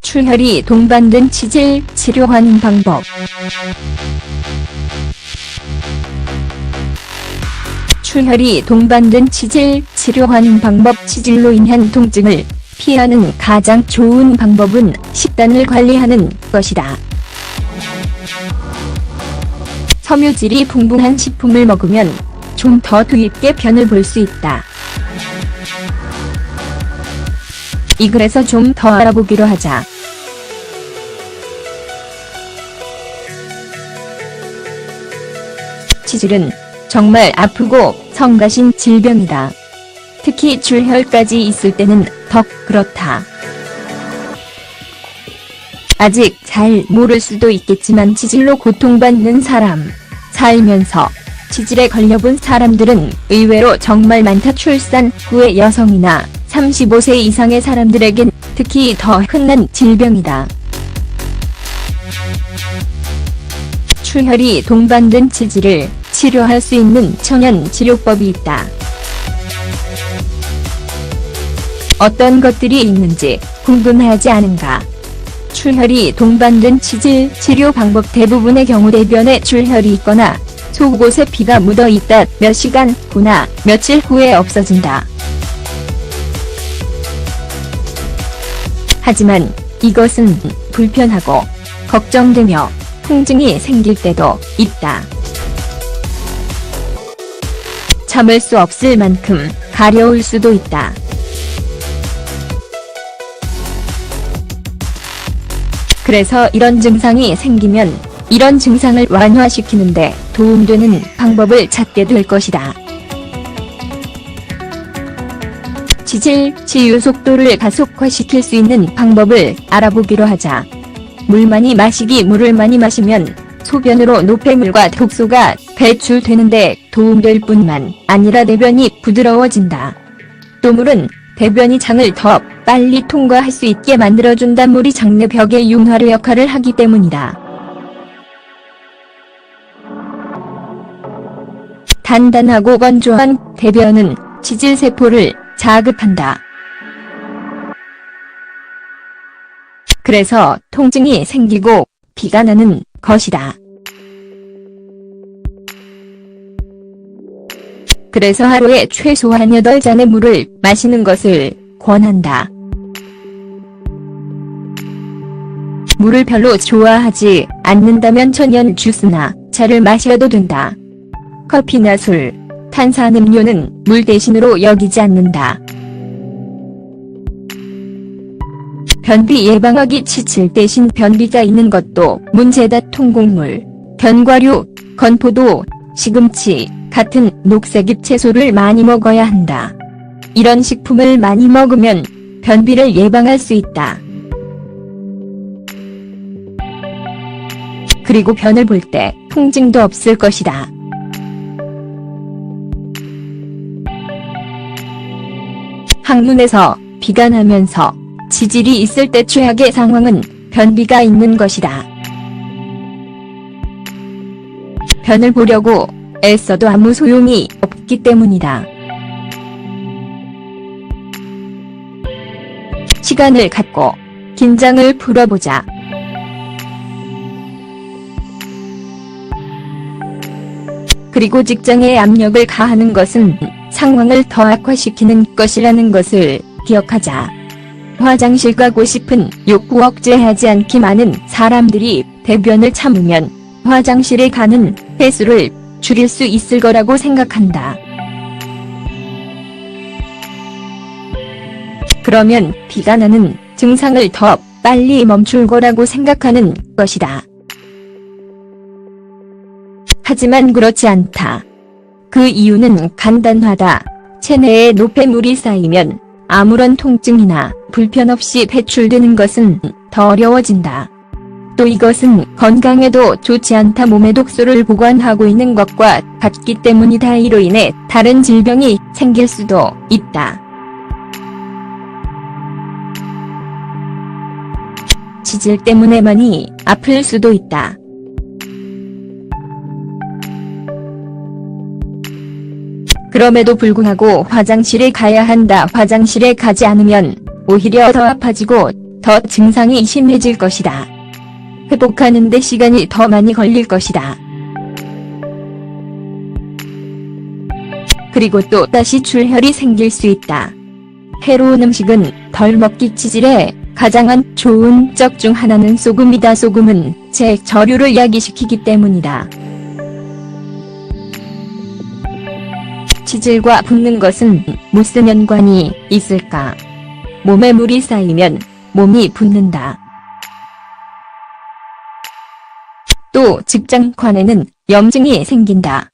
출혈이 동반된 치질 치료하는 방법. 출혈이 동반된 치질 치료하는 방법 치질로 인한 통증을 피하는 가장 좋은 방법은 식단을 관리하는 것이다. 섬유질이 풍부한 식품을 먹으면 좀 더 뒤있게 변을 볼 수 있다. 이 글에서 좀 더 알아보기로 하자. 치질은 정말 아프고 성가신 질병이다. 특히 출혈까지 있을 때는 더 그렇다. 아직 잘 모를 수도 있겠지만 치질로 고통받는 사람, 살면서 치질에 걸려본 사람들은 의외로 정말 많다. 출산 후의 여성이나 35세 이상의 사람들에겐 특히 더 흔한 질병이다. 출혈이 동반된 치질을 치료할 수 있는 천연 치료법이 있다. 어떤 것들이 있는지 궁금하지 않은가? 출혈이 동반된 치질 치료 방법 대부분의 경우 대변에 출혈이 있거나 속옷에 피가 묻어 있다 몇 시간 후나 며칠 후에 없어진다. 하지만 이것은 불편하고 걱정되며 통증이 생길 때도 있다. 참을 수 없을 만큼 가려울 수도 있다. 그래서 이런 증상이 생기면 이런 증상을 완화시키는데 도움되는 방법을 찾게 될 것이다. 치질 치유 속도를 가속화시킬 수 있는 방법을 알아보기로 하자. 물 많이 마시기 물을 많이 마시면 소변으로 노폐물과 독소가 배출되는데 도움될 뿐만 아니라 대변이 부드러워진다. 또 물은 대변이 장을 더 빨리 통과할 수 있게 만들어준다. 물이 장내벽의 융화를 역할을 하기 때문이다. 단단하고 건조한 대변은 치질세포를 자극한다. 그래서 통증이 생기고 피가 나는 것이다. 그래서 하루에 최소한 8잔의 물을 마시는 것을 권한다. 물을 별로 좋아하지 않는다면 천연 주스나 차를 마셔도 된다. 커피나 술, 탄산음료는 물 대신으로 여기지 않는다. 변비 예방하기 치칠 대신 변비가 있는 것도 문제다. 통곡물, 견과류, 건포도, 시금치 같은 녹색잎 채소를 많이 먹어야 한다. 이런 식품을 많이 먹으면 변비를 예방할 수 있다. 그리고 변을 볼 때 통증도 없을 것이다. 항문에서 비가 나면서 지질이 있을 때 최악의 상황은 변비가 있는 것이다. 변을 보려고 애써도 아무 소용이 없기 때문이다. 시간을 갖고 긴장을 풀어보자. 그리고 직장에 압력을 가하는 것은 상황을 더 악화시키는 것이라는 것을 기억하자. 화장실 가고 싶은 욕구 억제하지 않기 많은 사람들이 대변을 참으면 화장실에 가는 횟수를 줄일 수 있을 거라고 생각한다. 그러면 피가 나는 증상을 더 빨리 멈출 거라고 생각하는 것이다. 하지만 그렇지 않다. 그 이유는 간단하다. 체내에 노폐물이 쌓이면 아무런 통증이나 불편 없이 배출되는 것은 더 어려워진다. 또 이것은 건강에도 좋지 않다 몸에 독소를 보관하고 있는 것과 같기 때문이다 이로 인해 다른 질병이 생길 수도 있다. 치질 때문에만이 아플 수도 있다. 그럼에도 불구하고 화장실에 가야 한다. 화장실에 가지 않으면 오히려 더 아파지고 더 증상이 심해질 것이다. 회복하는데 시간이 더 많이 걸릴 것이다. 그리고 또 다시 출혈이 생길 수 있다. 해로운 음식은 덜 먹기 치질에 가장 안 좋은 적 중 하나는 소금이다. 소금은 제 저류를 야기시키기 때문이다. 치질과 붓는 것은 무슨 연관이 있을까? 몸에 물이 쌓이면 몸이 붓는다. 또 직장관에는 염증이 생긴다.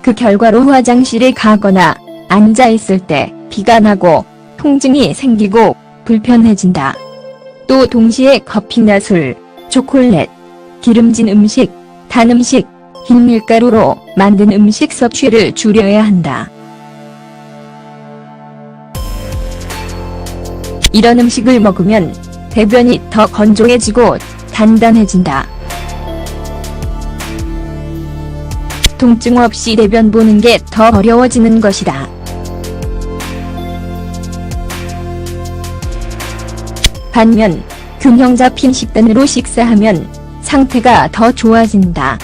그 결과로 화장실에 가거나 앉아 있을 때 비가 나고 통증이 생기고 불편해진다. 또 동시에 커피나 술, 초콜릿, 기름진 음식, 단 음식, 흰 밀가루로 만든 음식 섭취를 줄여야 한다. 이런 음식을 먹으면 대변이 더 건조해지고 단단해진다. 통증 없이 대변 보는 게 더 어려워지는 것이다. 반면 균형 잡힌 식단으로 식사하면 상태가 더 좋아진다.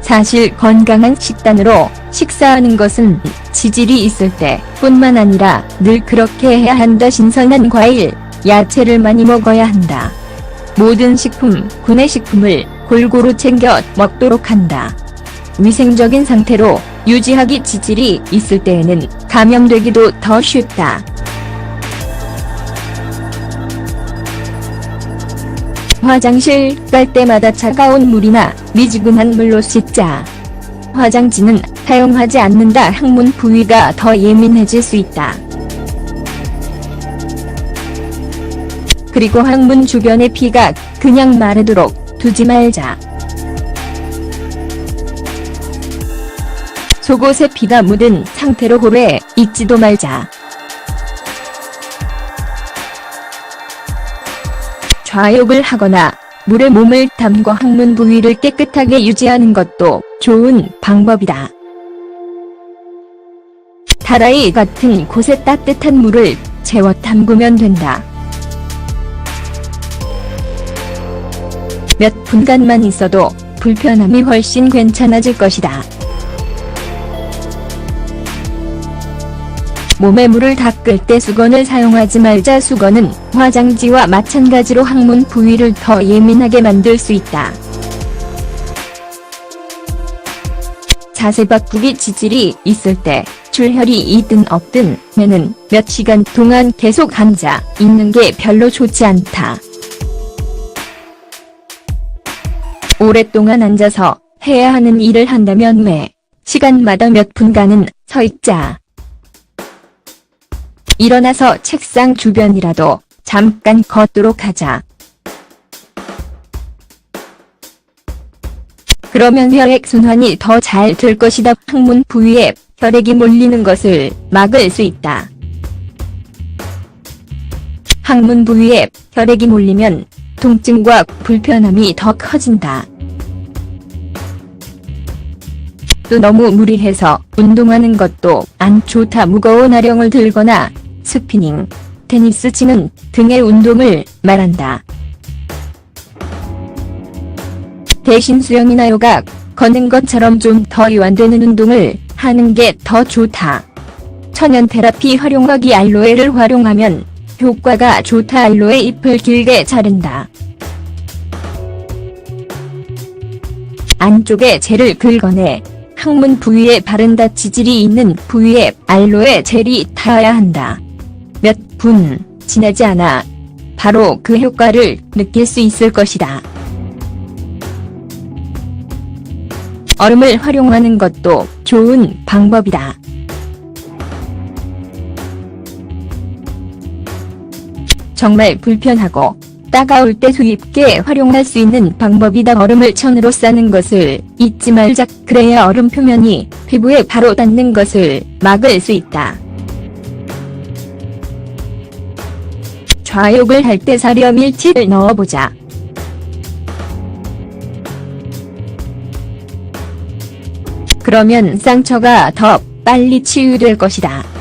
사실 건강한 식단으로 식사하는 것은 지질이 있을 때 뿐만 아니라 늘 그렇게 해야 한다. 신선한 과일, 야채를 많이 먹어야 한다. 모든 식품, 구내식품을 골고루 챙겨 먹도록 한다. 위생적인 상태로 유지하기 지질이 있을 때에는 감염되기도 더 쉽다. 화장실 갈 때마다 차가운 물이나 미지근한 물로 씻자. 화장지는 사용하지 않는다. 항문 부위가 더 예민해질 수 있다. 그리고 항문 주변의 피가 그냥 마르도록 두지 말자. 속옷에 피가 묻은 상태로 오래 있지도 말자. 좌욕을 하거나 물에 몸을 담고 항문 부위를 깨끗하게 유지하는 것도 좋은 방법이다. 다라이 같은 곳에 따뜻한 물을 채워 담그면 된다. 몇 분간만 있어도 불편함이 훨씬 괜찮아질 것이다. 몸에 물을 닦을 때 수건을 사용하지 말자 수건은 화장지와 마찬가지로 항문 부위를 더 예민하게 만들 수 있다. 자세 바꾸기 지질이 있을 때 출혈이 있든 없든 매는 몇 시간 동안 계속 앉아 있는 게 별로 좋지 않다. 오랫동안 앉아서 해야 하는 일을 한다면 매 시간마다 몇 분간은 서 있자. 일어나서 책상 주변이라도 잠깐 걷도록 하자. 그러면 혈액 순환이 더 잘 될 것이다. 항문 부위에 혈액이 몰리는 것을 막을 수 있다. 항문 부위에 혈액이 몰리면 통증과 불편함이 더 커진다. 또 너무 무리해서 운동하는 것도 안 좋다. 무거운 아령을 들거나 스피닝, 테니스 치는 등의 운동을 말한다. 대신 수영이나 요가, 걷는 것처럼 좀더 유한되는 운동을 하는 게 더 좋다. 천연 테라피 활용하기 알로에를 활용하면 효과가 좋다. 알로에 잎을 길게 자른다. 안쪽에 젤을 긁어내 항문 부위에 바른다. 지질이 있는 부위에 알로에 젤이 닿아야 한다. 몇분 지나지 않아 바로 그 효과를 느낄 수 있을 것이다. 얼음을 활용하는 것도 좋은 방법이다. 정말 불편하고 따가울 때 수입게 활용할 수 있는 방법이다. 얼음을 천으로 싸는 것을 잊지 말자. 그래야 얼음 표면이 피부에 바로 닿는 것을 막을 수 있다. 좌욕을 할 때 사려밀 팁을 넣어보자. 그러면 상처가 더 빨리 치유될 것이다.